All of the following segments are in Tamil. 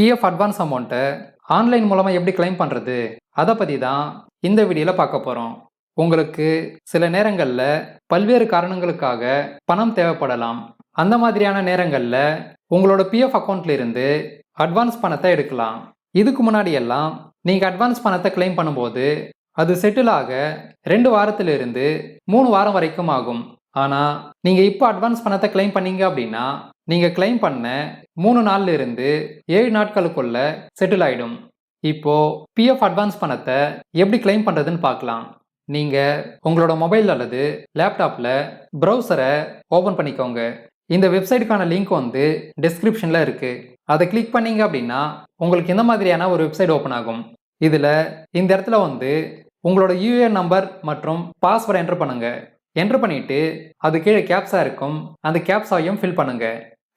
பிஎஃப் அட்வான்ஸ் அமௌண்ட்டை ஆன்லைன் மூலமாக எப்படி கிளைம் பண்ணுறது அதை பற்றி தான் இந்த வீடியோவில் பார்க்க போகிறோம் உங்களுக்கு சில நேரங்களில் பல்வேறு காரணங்களுக்காக பணம் தேவைப்படலாம். அந்த மாதிரியான நேரங்களில் உங்களோட பிஎஃப் அக்கௌண்ட்ல இருந்து அட்வான்ஸ் பணத்தை எடுக்கலாம். இதுக்கு முன்னாடி எல்லாம் நீங்கள் அட்வான்ஸ் பணத்தை கிளைம் பண்ணும்போது அது செட்டில் ஆக ரெண்டு வாரத்திலிருந்து மூணு வாரம் வரைக்கும் ஆகும். ஆனால் நீங்கள் இப்போ அட்வான்ஸ் பணத்தை கிளைம் பண்ணீங்க அப்படின்னா நீங்கள் கிளைம் பண்ண மூணு நாள்ல இருந்து ஏழு நாட்களுக்குள்ள செட்டில் ஆயிடும். இப்போ பிஎஃப் அட்வான்ஸ் பணத்தை எப்படி கிளைம் பண்ணுறதுன்னு பார்க்கலாம். நீங்கள் உங்களோட மொபைல் அல்லது லேப்டாப்பில் ப்ரௌசரை ஓப்பன் பண்ணிக்கோங்க. இந்த வெப்சைட்டுக்கான லிங்க் வந்து டிஸ்கிரிப்ஷனில் இருக்குது அதை கிளிக் பண்ணீங்க அப்படின்னா உங்களுக்கு இந்த மாதிரியான ஒரு வெப்சைட் ஓப்பன் ஆகும். இதில் இந்த இடத்துல வந்து உங்களோட யூஏஎன் நம்பர் மற்றும் பாஸ்வேர்டை என்டர் பண்ணுங்க. என்டர் பண்ணிட்டு அது கீழே கேப்ஸா இருக்கும். அந்த கேப்ஸாவையும் ஃபில் பண்ணுங்க.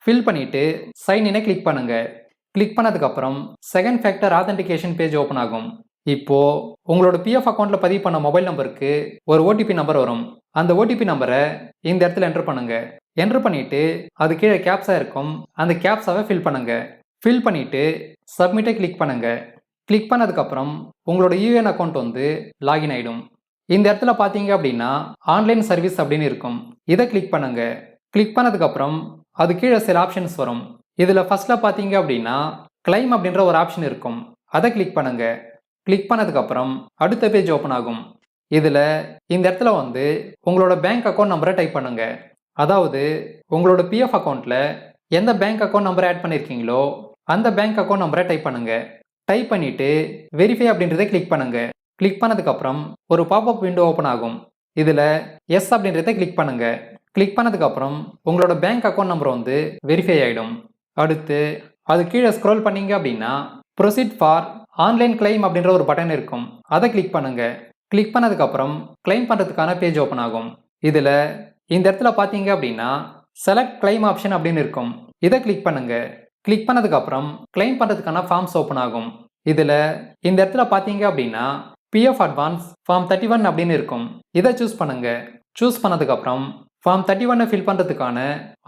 ஃபில் பண்ணிவிட்டு சைன் இனை கிளிக் பண்ணுங்கள் கிளிக் பண்ணதுக்கப்புறம் second factor authentication page open ஆகும். இப்போது உங்களோட பிஎஃப் அக்கௌண்ட்டில் பதிவு பண்ண மொபைல் நம்பருக்கு ஒரு ஓடிபி நம்பர் வரும். அந்த ஓடிபி நம்பரை இந்த இடத்துல என்டர் பண்ணுங்கள் என்டர் பண்ணிவிட்டு அது கீழே கேப்ஸாக இருக்கும். அந்த கேப்ஸாவை ஃபில் பண்ணுங்கள் ஃபில் பண்ணிவிட்டு சப்மிட்டை கிளிக் பண்ணுங்கள் கிளிக் பண்ணதுக்கப்புறம் உங்களோட யூஎன் அக்கௌண்ட் வந்து லாகின் ஆகிடும் இந்த இடத்துல பார்த்தீங்க அப்படின்னா ஆன்லைன் சர்வீஸ் அப்படின்னு இருக்கும். இதை கிளிக் பண்ணுங்கள் கிளிக் பண்ணதுக்கப்புறம் அது கீழே சில ஆப்ஷன்ஸ் வரும். இதில் ஃபஸ்ட்டில் பார்த்தீங்க அப்படின்னா கிளைம் அப்படின்ற ஒரு ஆப்ஷன் இருக்கும். அதை கிளிக் பண்ணுங்க. கிளிக் பண்ணதுக்கப்புறம் அடுத்த பேஜ் ஓப்பன் ஆகும். இதில் இந்த இடத்துல வந்து உங்களோட பேங்க் அக்கௌண்ட் நம்பரை டைப் பண்ணுங்க. அதாவது உங்களோட பிஎஃப் அக்கௌண்ட்டில் எந்த பேங்க் அக்கௌண்ட் நம்பரை ஆட் பண்ணியிருக்கீங்களோ அந்த பேங்க் அக்கௌண்ட் நம்பரை டைப் பண்ணுங்க. டைப் பண்ணிட்டு வெரிஃபை அப்படின்றத கிளிக் பண்ணுங்க. கிளிக் பண்ணதுக்கப்புறம் ஒரு பாப்அப் விண்டோ ஓப்பன் ஆகும். இதில் எஸ் அப்படின்றத கிளிக் பண்ணுங்கள் கிளிக் பண்ணதுக்கப்புறம் உங்களோட பேங்க் அக்கௌண்ட் நம்பர் வந்து வெரிஃபை ஆகிடும் அடுத்து அது கீழே ஸ்க்ரோல் பண்ணீங்க அப்படின்னா ப்ரொசீட் ஃபார் ஆன்லைன் கிளைம் அப்படின்ற ஒரு பட்டன் இருக்கும். அதை கிளிக் பண்ணுங்க. கிளிக் பண்ணதுக்கப்புறம் கிளைம் பண்ணுறதுக்கான பேஜ் ஓப்பன் ஆகும். இதில் இந்த இடத்துல பார்த்தீங்க அப்படின்னா செலக்ட் கிளைம் ஆப்ஷன் அப்படின்னு இருக்கும். இதை கிளிக் பண்ணுங்க. கிளிக் பண்ணதுக்கப்புறம் கிளைம் பண்ணுறதுக்கான ஃபார்ம்ஸ் ஓப்பன் ஆகும். இதில் இந்த இடத்துல பார்த்தீங்க அப்படின்னா PF advance form thirty one அப்படின்னு இருக்கும். இதை சூஸ் பண்ணுங்க. சூஸ் பண்ணதுக்கப்புறம் ஃபார்ம் தேர்ட்டி ஒன்னை ஃபில் பண்ணுறதுக்கான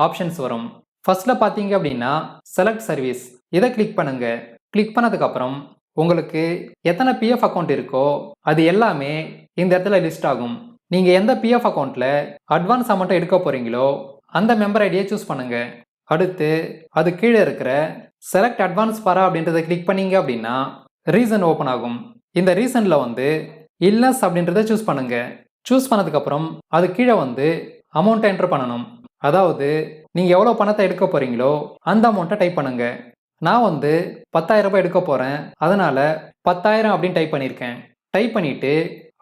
ஆப்ஷன்ஸ் வரும். ஃபர்ஸ்ட்ல பார்த்தீங்க அப்படின்னா செலக்ட் சர்வீஸ் இதை கிளிக் பண்ணுங்க? கிளிக் பண்ணதுக்கப்புறம் உங்களுக்கு எத்தனை பிஎஃப் அக்கௌண்ட் இருக்கோ அது எல்லாமே இந்த இடத்துல லிஸ்ட் ஆகும். நீங்கள் எந்த பிஎஃப் அக்கௌண்ட்டில் அட்வான்ஸ் அமௌண்ட்டை எடுக்க போகிறீங்களோ அந்த மெம்பர் ஐடியை சூஸ் பண்ணுங்க. அடுத்து அது கீழே இருக்கிற செலக்ட் அட்வான்ஸ் பாரா அப்படின்றத கிளிக் பண்ணீங்க அப்படின்னா ரீசன் ஓப்பன் ஆகும். இந்த ரீசனில் வந்து இல்னஸ் அப்படின்றத சூஸ் பண்ணுங்க. சூஸ் பண்ணதுக்கப்புறம் அது கீழே வந்து அமௌண்ட்டை என்ட்ரு பண்ணணும். அதாவது நீங்கள் எவ்வளோ பணத்தை எடுக்க போகிறீங்களோ அந்த அமௌண்ட்டை டைப் பண்ணுங்க. நான் வந்து பத்தாயிரம் ரூபாய் எடுக்க போகிறேன் அதனால் பத்தாயிரம் அப்படின்னு டைப் பண்ணியிருக்கேன். டைப் பண்ணிவிட்டு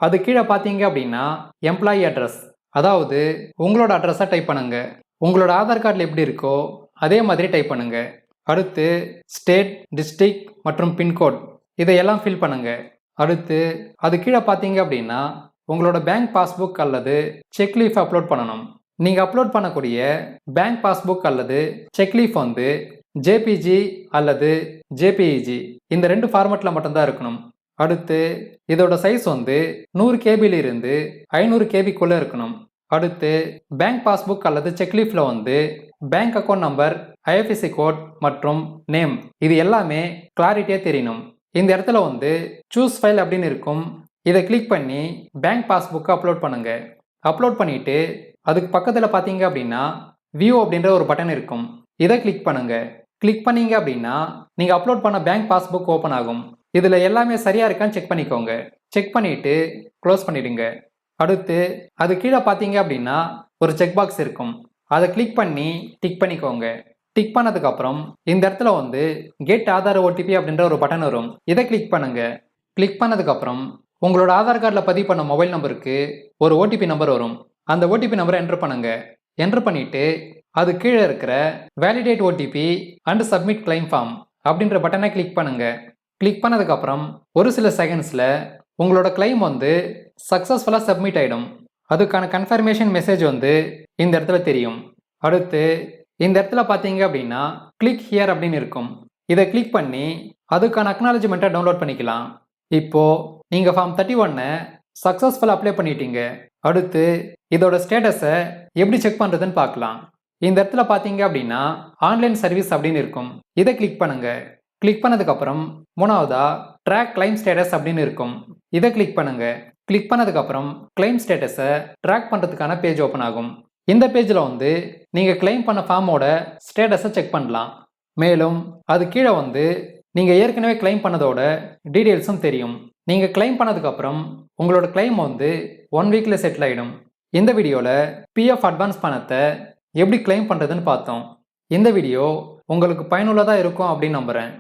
அது கீழே பார்த்தீங்க அப்படின்னா எம்ப்ளாயி அட்ரஸ் அதாவது உங்களோட அட்ரஸை டைப் பண்ணுங்க. உங்களோட ஆதார் கார்டில் எப்படி இருக்கோ அதே மாதிரி டைப் பண்ணுங்க. அடுத்து ஸ்டேட் டிஸ்ட்ரிக் மற்றும் பின்கோட் இதையெல்லாம் ஃபில் பண்ணுங்க. அடுத்து அது கீழே பார்த்தீங்க அப்படின்னா உங்களோட பேங்க் பாஸ்புக் அல்லது செக் லீஃப் அப்லோட் பண்ணணும். நீங்கள் அப்லோட் பண்ணக்கூடிய பேங்க் பாஸ்புக் அல்லது செக் லீஃப் வந்து ஜேபிஜி அல்லது ஜேபிஇஜி இந்த ரெண்டு ஃபார்மேட்டில் மட்டும்தான் இருக்கணும். அடுத்து இதோட சைஸ் வந்து நூறு கேபிலிருந்து ஐநூறு கேபிக்குள்ளே இருக்கணும். அடுத்து பேங்க் பாஸ்புக் அல்லது செக்லீஃபில் வந்து bank account number IFSC code மற்றும் நேம் இது எல்லாமே கிளாரிட்டியாக தெரியணும். இந்த இடத்துல வந்து சூஸ் ஃபைல் அப்படின்னு இருக்கும். இதை கிளிக் பண்ணி பேங்க் பாஸ்புக்கை அப்லோட் பண்ணுங்க. அப்லோட் பண்ணிட்டு அதுக்கு பக்கத்தில் பார்த்தீங்க அப்படின்னா வியூ அப்படின்ற ஒரு பட்டன் இருக்கும். இதை கிளிக் பண்ணுங்க. கிளிக் பண்ணீங்க அப்படின்னா நீங்கள் அப்லோட் பண்ண பேங்க் பாஸ்புக் ஓப்பன் ஆகும். இதில் எல்லாமே சரியாக இருக்கான்னு செக் பண்ணிக்கோங்க. செக் பண்ணிவிட்டு க்ளோஸ் பண்ணிடுங்க. அடுத்து அது கீழே பார்த்தீங்க அப்படின்னா ஒரு செக் பாக்ஸ் இருக்கும். அதை கிளிக் பண்ணி டிக் பண்ணிக்கோங்க. டிக் பண்ணதுக்கப்புறம் இந்த இடத்துல வந்து கெட் ஆதார் ஓடிபி அப்படின்ற ஒரு பட்டன் வரும். இதை கிளிக் பண்ணுங்க. கிளிக் பண்ணதுக்கப்புறம் உங்களோட ஆதார் கார்டில் பதிவு பண்ண மொபைல் நம்பருக்கு ஒரு ஓடிபி நம்பர் வரும். அந்த ஓடிபி நம்பரை என்டர் பண்ணுங்க. என்டர் பண்ணிட்டு அது கீழே இருக்கிற validate OTP and submit claim form அப்படின்ற பட்டனை கிளிக் பண்ணுங்க. கிளிக் பண்ணதுக்கப்புறம் ஒரு சில செகண்ட்ஸில் உங்களோட கிளைம் வந்து சக்ஸஸ்ஃபுல்லாக சப்மிட் ஆகிடும் அதுக்கான கன்ஃபர்மேஷன் மெசேஜ் வந்து இந்த இடத்துல தெரியும். அடுத்து இந்த இடத்துல பார்த்தீங்க அப்படின்னா கிளிக் ஹியர் அப்படின்னு இருக்கும். இதை கிளிக் பண்ணி அதுக்கான அக்னாலஜ்மெண்ட்டை டவுன்லோட் பண்ணிக்கலாம். இப்போது நீங்கள் ஃபார்ம் தேர்ட்டி ஒன்னை சக்ஸஸ்ஃபுல்லாக அப்ளை பண்ணிட்டீங்க. அடுத்து இதோட ஸ்டேட்டஸை எப்படி செக் பண்ணுறதுன்னு பார்க்கலாம். இந்த இடத்துல பார்த்தீங்க அப்படின்னா ஆன்லைன் சர்வீஸ் அப்படின்னு இருக்கும். இதை கிளிக் பண்ணுங்க. கிளிக் பண்ணதுக்கப்புறம் மூணாவதா ட்ராக் கிளைம் ஸ்டேட்டஸ் அப்படின்னு இருக்கும். இதை கிளிக் பண்ணுங்க. கிளிக் பண்ணதுக்கப்புறம் கிளைம் ஸ்டேட்டஸை ட்ராக் பண்ணுறதுக்கான பேஜ் ஓப்பன் ஆகும். இந்த பேஜில் வந்து நீங்கள் கிளைம் பண்ண ஃபார்மோட ஸ்டேட்டஸை செக் பண்ணலாம். மேலும் அது கீழே வந்து நீங்கள் ஏற்கனவே கிளைம் பண்ணதோட டீட்டெயில்ஸும் தெரியும். நீங்கள் கிளைம் பண்ணதுக்கப்புறம் உங்களோட கிளைம் வந்து ஒன் வீக்கில் செட்டில் ஆகிடும் இந்த வீடியோவில் பிஎஃப் அட்வான்ஸ் பணத்தை எப்படி கிளைம் பண்ணுறதுன்னு பார்த்தோம். இந்த வீடியோ உங்களுக்கு பயனுள்ளதாக இருக்கும் அப்படின்னு நம்புகிறேன்